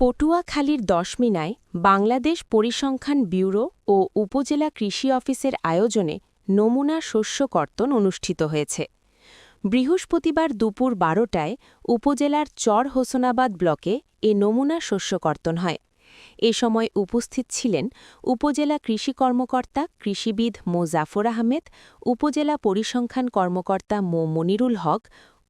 পটুয়াখালীর দশমিনায় বাংলাদেশ পরিসংখ্যান ব্যুরো ও উপজেলা কৃষি অফিসের আয়োজনে নমুনা শস্য কর্তন অনুষ্ঠিত হয়েছে। বৃহস্পতিবার দুপুর বারোটায় উপজেলার চর হোসনাবাদ ব্লকে এ নমুনা শস্য কর্তন হয়। এ সময় উপস্থিত ছিলেন উপজেলা কৃষি কর্মকর্তা কৃষিবিদ মো জাফর আহমেদ, উপজেলা পরিসংখ্যান কর্মকর্তা মো মনিরুল হক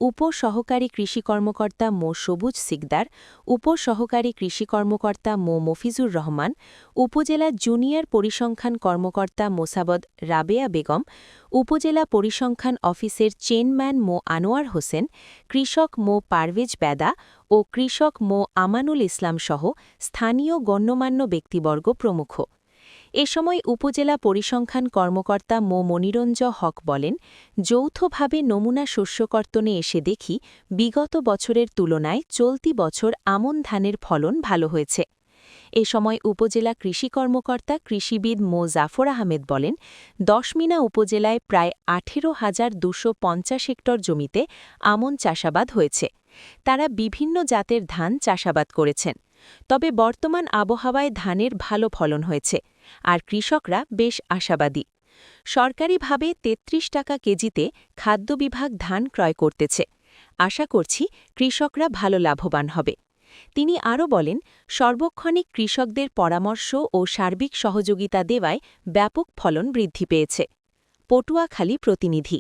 উপসহকারী কৃষি কর্মকর্তা মো. সবুজ সিকদার, উপসহকারী কৃষি কর্মকর্তা মো. মফিজুর রহমান, উপজেলা জুনিয়র পরিসংখ্যান কর্মকর্তা মোসাবদ রাবেয়া বেগম, উপজেলা পরিসংখ্যান অফিসের চেনম্যান মো. আনোয়ার হোসেন, কৃষক মো. পারভেজ বেদা ও কৃষক মো. আমানুল ইসলাম সহ স্থানীয় গণ্যমান্য ব্যক্তিবর্গ প্রমুখ। এ সময় উপজেলা পরিসংখ্যান কর্মকর্তা মো. মনিরঞ্জ হক বলেন, যৌথভাবে নমুনা শস্যকর্তনে এসে দেখি বিগত বছরের তুলনায় চলতি বছর আমন ধানের ফলন ভালো হয়েছে। এ সময় উপজেলা কৃষি কর্মকর্তা কৃষিবিদ মো. জাফর আহমেদ বলেন, দশমিনা উপজেলায় প্রায় আঠেরো হাজার দুশো পঞ্চাশ হেক্টর জমিতে আমন চাষাবাদ হয়েছে। তারা বিভিন্ন জাতের ধান চাষাবাদ করেছেন। তবে বর্তমান আবহাওয়ায় ধানের ভালো ফলন হয়েছে, আর কৃষকরা বেশ আশাবাদী। সরকারিভাবে ৩৩ টাকা কেজিতে খাদ্য বিভাগ ধান ক্রয় করতেছে। আশা করছি কৃষকরা ভালো লাভবান হবে। তিনি আরও বলেন, সর্বক্ষণিক কৃষকদের পরামর্শ ও সার্বিক সহযোগিতা দেওয়ায় ব্যাপক ফলন বৃদ্ধি পেয়েছে। পটুয়াখালী প্রতিনিধি